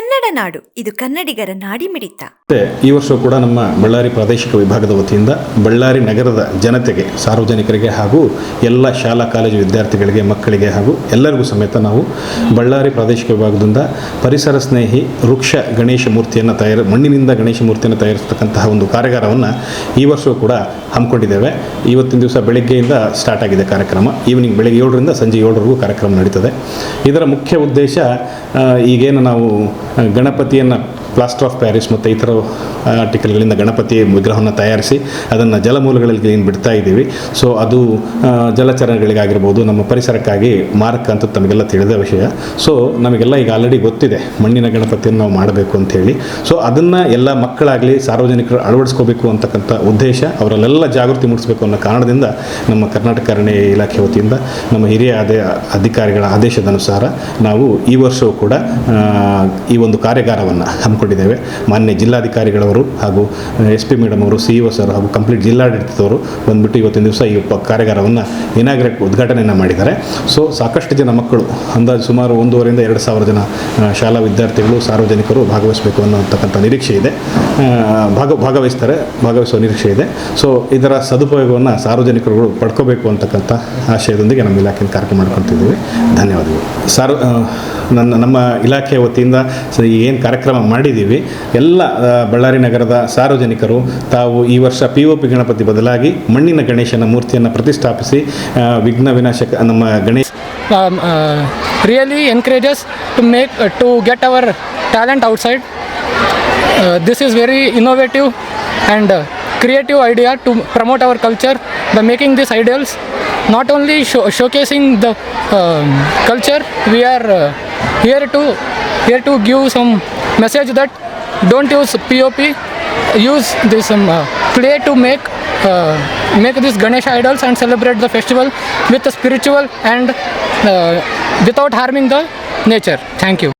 ಕನ್ನಡ ನಾಡು. ಇದು ಕನ್ನಡಿಗರ ನಾಡಿ ಮಿಡಿತ. ಈ ವರ್ಷ ಕೂಡ ನಮ್ಮ ಬಳ್ಳಾರಿ ಪ್ರಾದೇಶಿಕ ವಿಭಾಗದ ವತಿಯಿಂದ ಬಳ್ಳಾರಿ ನಗರದ ಜನತೆಗೆ, ಸಾರ್ವಜನಿಕರಿಗೆ ಹಾಗೂ ಎಲ್ಲ ಶಾಲಾ ಕಾಲೇಜು ವಿದ್ಯಾರ್ಥಿಗಳಿಗೆ, ಮಕ್ಕಳಿಗೆ ಹಾಗೂ ಎಲ್ಲರಿಗೂ ಸಮೇತ ನಾವು ಬಳ್ಳಾರಿ ಪ್ರಾದೇಶಿಕ ವಿಭಾಗದಿಂದ ಪರಿಸರ ಸ್ನೇಹಿ ವೃಕ್ಷ ಗಣೇಶ ಮೂರ್ತಿಯನ್ನು ತಯಾರು, ಮಣ್ಣಿನಿಂದ ಗಣೇಶ ಮೂರ್ತಿಯನ್ನು ತಯಾರಿಸತಕ್ಕಂತಹ ಒಂದು ಕಾರ್ಯಾಗಾರವನ್ನು ಈ ವರ್ಷವೂ ಕೂಡ ಹಮ್ಮಿಕೊಂಡಿದ್ದೇವೆ. ಇವತ್ತಿನ ದಿವಸ ಬೆಳಗ್ಗೆಯಿಂದ ಸ್ಟಾರ್ಟ್ ಆಗಿದೆ ಕಾರ್ಯಕ್ರಮ. ಈವ್ನಿಂಗ್ ಬೆಳಗ್ಗೆ ಏಳರಿಂದ ಸಂಜೆ ಏಳರವರೆಗೂ ಕಾರ್ಯಕ್ರಮ ನಡೀತದೆ. ಇದರ ಮುಖ್ಯ ಉದ್ದೇಶ ಈಗೇನು ನಾವು ಗಣಪತಿಯನ್ನು ಪ್ಲಾಸ್ಟರ್ ಆಫ್ ಪ್ಯಾರಿಸ್ ಮತ್ತು ಇತರ ಆರ್ಟಿಕಲ್ಗಳಿಂದ ಗಣಪತಿ ವಿಗ್ರಹವನ್ನು ತಯಾರಿಸಿ ಅದನ್ನು ಜಲಮೂಲಗಳಲ್ಲಿ ಏನು ಬಿಡ್ತಾ ಇದ್ದೀವಿ. ಸೊ ಅದು ಜಲಚರಗಳಿಗಾಗಿರ್ಬೋದು, ನಮ್ಮ ಪರಿಸರಕ್ಕಾಗಿ ಮಾರ್ಕ್ ಅಂತ ತಮಗೆಲ್ಲ ತಿಳಿದ ವಿಷಯ. ಸೊ ನಮಗೆಲ್ಲ ಈಗ ಆಲ್ರೆಡಿ ಗೊತ್ತಿದೆ, ಮಣ್ಣಿನ ಗಣಪತಿಯನ್ನು ನಾವು ಮಾಡಬೇಕು ಅಂತೇಳಿ ಸೊ ಅದನ್ನು ಎಲ್ಲ ಮಕ್ಕಳಾಗಲಿ, ಸಾರ್ವಜನಿಕರು ಅಳವಡಿಸ್ಕೋಬೇಕು ಅಂತಕ್ಕಂಥ ಉದ್ದೇಶ, ಅವರಲ್ಲೆಲ್ಲ ಜಾಗೃತಿ ಮೂಡಿಸಬೇಕು ಅನ್ನೋ ಕಾರಣದಿಂದ ನಮ್ಮ ಕರ್ನಾಟಕ ಅರಣ್ಯ ಇಲಾಖೆ ವತಿಯಿಂದ, ನಮ್ಮ ಹಿರಿಯ ಅಧಿಕಾರಿಗಳ ಆದೇಶದ ಅನುಸಾರ ನಾವು ಈ ವರ್ಷವೂ ಕೂಡ ಈ ಒಂದು ಕಾರ್ಯಾಗಾರವನ್ನು ಹಮ್ಮಿಕೊಂಡಿದ್ದೇವೆ ಮಾನ್ಯ ಜಿಲ್ಲಾಧಿಕಾರಿಗಳವರು ಹಾಗೂ ಎಸ್ ಪಿ ಮೇಡಮ್ ಅವರು, ಸಿ ಇ ಸರ್ ಹಾಗೂ ಕಂಪ್ಲೀಟ್ ಜಿಲ್ಲಾಡಳಿತದವರು ಬಂದ್ಬಿಟ್ಟು ಇವತ್ತಿನ ದಿವಸ ಈ ಉಪ ಕಾರ್ಯಾಗಾರವನ್ನು ಇನಾಗ್ರೇಟ್ ಉದ್ಘಾಟನೆಯನ್ನು ಮಾಡಿದ್ದಾರೆ. ಸೊ, ಸಾಕಷ್ಟು ಜನ ಮಕ್ಕಳು, ಅಂದಾಜು ಸುಮಾರು ಒಂದೂವರೆಯಿಂದ ಎರಡು ಸಾವಿರ ಜನ ಶಾಲಾ ವಿದ್ಯಾರ್ಥಿಗಳು, ಸಾರ್ವಜನಿಕರು ಭಾಗವಹಿಸಬೇಕು ಅನ್ನೋತಕ್ಕಂಥ ನಿರೀಕ್ಷೆ ಇದೆ. ಭಾಗ, ಭಾಗವಹಿಸ್ತಾರೆ, ಭಾಗವಹಿಸುವ ನಿರೀಕ್ಷೆ ಇದೆ. ಸೊ, ಇದರ ಸದುಪಯೋಗವನ್ನು ಸಾರ್ವಜನಿಕರುಗಳು ಪಡ್ಕೋಬೇಕು ಅಂತಕ್ಕಂಥ ಆಶಯದೊಂದಿಗೆ ನಮ್ಮ ಇಲಾಖೆಯಲ್ಲಿ ಕಾರ್ಯಕ್ರಮ ಮಾಡ್ಕೊತಿದ್ದೀವಿ ಧನ್ಯವಾದಗಳು. ಸಾರ್ ನನ್ನ, ನಮ್ಮ ಇಲಾಖೆಯ ವತಿಯಿಂದ ಏನು ಕಾರ್ಯಕ್ರಮ ಮಾಡಿದ್ದೀವಿ. ಎಲ್ಲ ಬಳ್ಳಾರಿ ನಗರದ ಸಾರ್ವಜನಿಕರು, ತಾವು ಈ ವರ್ಷ ಪಿ ಒ ಪಿ ಗಣಪತಿ ಬದಲಾಗಿ ಮಣ್ಣಿನ ಗಣೇಶನ ಮೂರ್ತಿಯನ್ನು ಪ್ರತಿಷ್ಠಾಪಿಸಿ ವಿಘ್ನ ವಿನಾಶಕ, ನಮ್ಮ Ganesha really encourages to make to get our talent outside this is very innovative and creative idea to promote our culture idea making this ideals not only show showcasing the culture we are here to here to give are uh, message that don't use POP, use this um, uh, clay to make uh, make these Ganesha idols and celebrate the festival with the spiritual and uh, without harming the nature. Thank you.